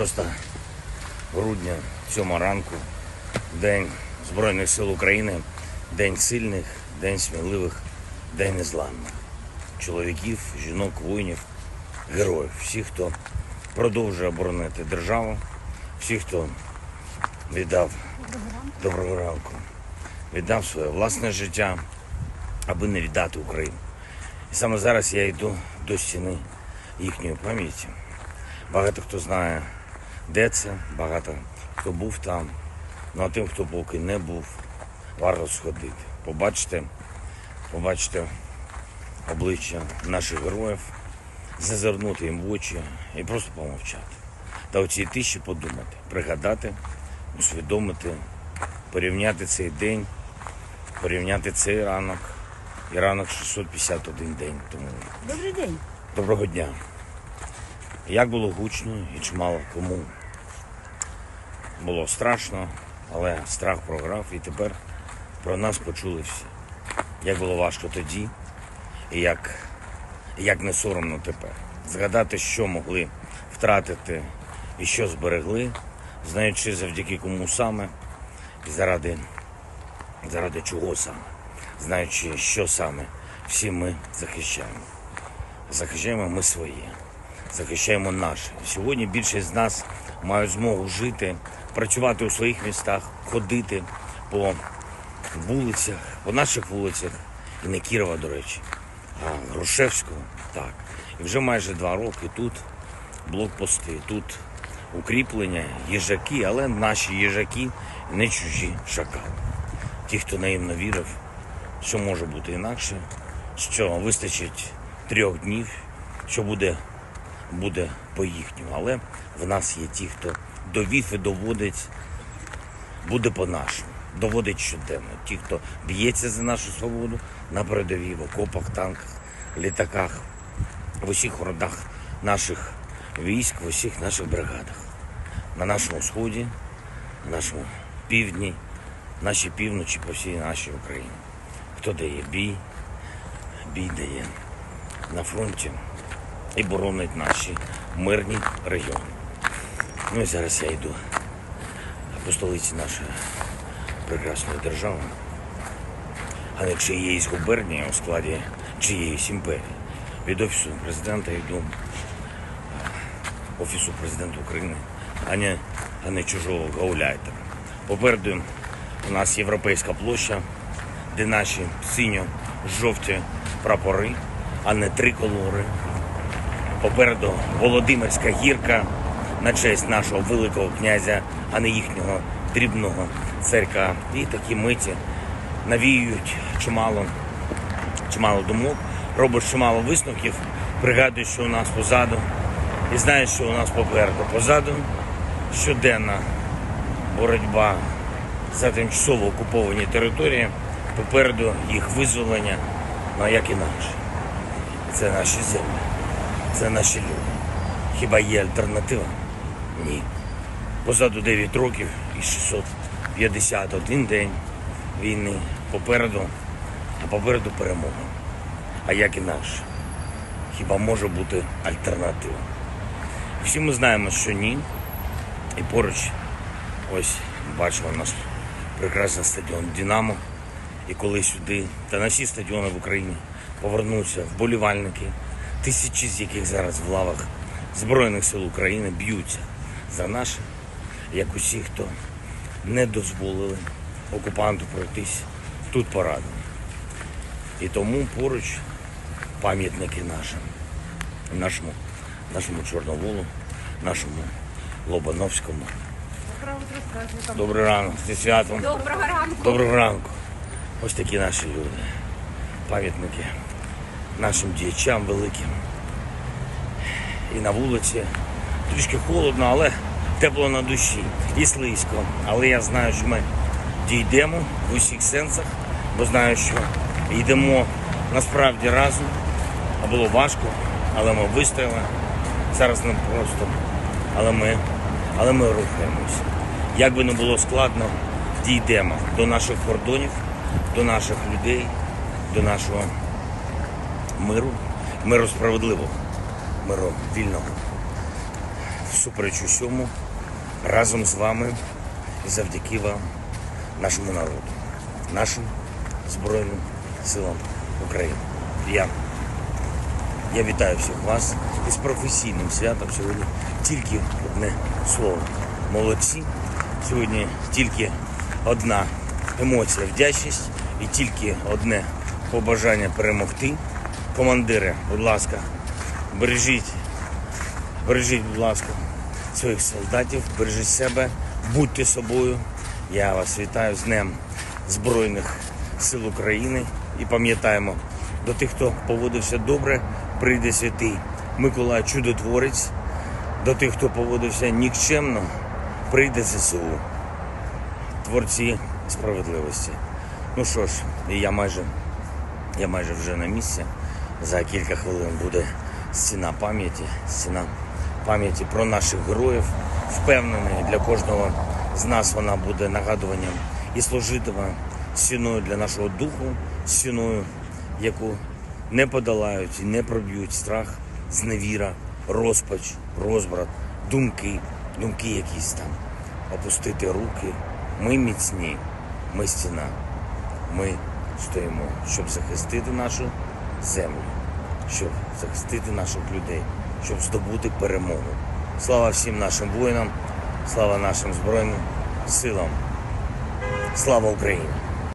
6 грудня, 7 ранку, День Збройних сил України, День сильних, День сміливих, День незламних. Чоловіків, жінок, воїнів, героїв, всіх, хто продовжує оборонити державу, всіх, хто віддав доброго ранку, віддав своє власне життя, аби не віддати Україну. І саме зараз я йду до стіни їхньої пам'яті. Багато хто знає, де це, багато хто був там. Ну а тим, хто поки не був, варто сходити. Побачите, побачите обличчя наших героїв, зазирнути їм в очі і просто помовчати. Та оці тиші подумати, пригадати, усвідомити, порівняти цей день, порівняти цей ранок і ранок 651 день тому. Добрий день. Доброго дня. Як було гучно і чимало кому було страшно, але страх програв і тепер про нас почули всі. Як було важко тоді, і як, як не соромно тепер. Згадати, що могли втратити і що зберегли, знаючи завдяки кому саме і заради, заради чого саме, знаючи, що саме всі ми захищаємо захищаємо ми своє, захищаємо наше. Сьогодні більшість з нас мають змогу жити, працювати у своїх містах, ходити по вулицях, по наших вулицях, і не Кірова, до речі, а Грушевського. Так. І вже майже два роки тут блокпости, тут укріплення, їжаки, але наші їжаки не чужі шакали. Ті, хто наївно вірив, що може бути інакше, що вистачить трьох днів, що буде, буде по їхньому. Але в нас є ті, хто довів і доводить, буде по-нашому, доводить щоденно. Ті, хто б'ється за нашу свободу на передовій, в окопах, танках, літаках, в усіх родах наших військ, в усіх наших бригадах. На нашому сході, на нашому півдні, нашій півночі, по всій нашій Україні. Хто дає бій, бій дає на фронті і боронить наші мирні райони. Ну і зараз я йду по столиці нашої прекрасної держави. А є із губернії у складі чиєїсь імперії, від офісу президента йду е, офісу президента України, а не, а не чужого гауляйтера. Попереду у нас європейська площа, де наші синьо-жовті прапори, а не триколори. Попереду Володимирська гірка на честь нашого великого князя, а не їхнього дрібного царька. І такі миті навіюють чимало, чимало думок, робиш чимало висновків, пригадуєш, що у нас позаду, і знаєш, що у нас попереду. Позаду щоденна боротьба за тимчасово окуповані території, попереду їх визволення, ну а як інакше. Це наші землі, це наші люди. Хіба є альтернатива? Ні. Позаду 9 років і 651 день війни. Попереду, а попереду перемога. А як інакше? Хіба може бути альтернатива? Всі ми знаємо, що ні. І поруч, ось бачимо наш прекрасний стадіон Динамо. І коли сюди та на всі стадіони в Україні повернуться вболівальники, тисячі з яких зараз в лавах Збройних сил України б'ються за наше, як усі, хто не дозволили окупанту пройтись тут порадом. І тому поруч пам'ятники нашим, нашому, нашому Чорноволу, нашому Лобановському. Добрий ранок, зі святом. Доброго ранку. Доброго ранку. Ось такі наші люди. Пам'ятники нашим діячам великим. І на вулиці трішки холодно, але тепло на душі і слизько. Але я знаю, що ми дійдемо в усіх сенсах, бо знаю, що йдемо насправді разом. А було важко, але ми вистояли. Зараз не просто, але ми, але ми рухаємося. Як би не було складно, дійдемо до наших кордонів, до наших людей, до нашого миру, миру справедливого, миру вільного. всупереч усьому, разом з вами і завдяки вам, нашому народу, нашим Збройним силам України. Я, я вітаю всіх вас із професійним святом. Сьогодні тільки одне слово. Молодці. Сьогодні тільки одна емоція вдячність і тільки одне побажання перемогти. Командири, будь ласка, бережіть Бережіть, будь ласка, своїх солдатів, бережіть себе, будьте собою. Я вас вітаю з Днем Збройних сил України і пам'ятаємо, до тих, хто поводився добре, прийде святий Миколай Чудотворець, до тих, хто поводився нікчемно, прийде ЗСУ, творці справедливості. Ну що ж, я майже я майже вже на місці. За кілька хвилин буде стіна пам'яті, стіна пам'яті про наших героїв. Впевнений, для кожного з нас вона буде нагадуванням і служитиме стіною для нашого духу, стіною, яку не подолають і не проб'ють страх, зневіра, розпач, розбрат, думки, думки якісь там. Опустити руки. Ми міцні, ми стіна. Ми стоїмо, щоб захистити нашу землю, щоб захистити наших людей, щоб здобути перемогу. Слава всім нашим воїнам, слава нашим Збройним силам, слава Україні!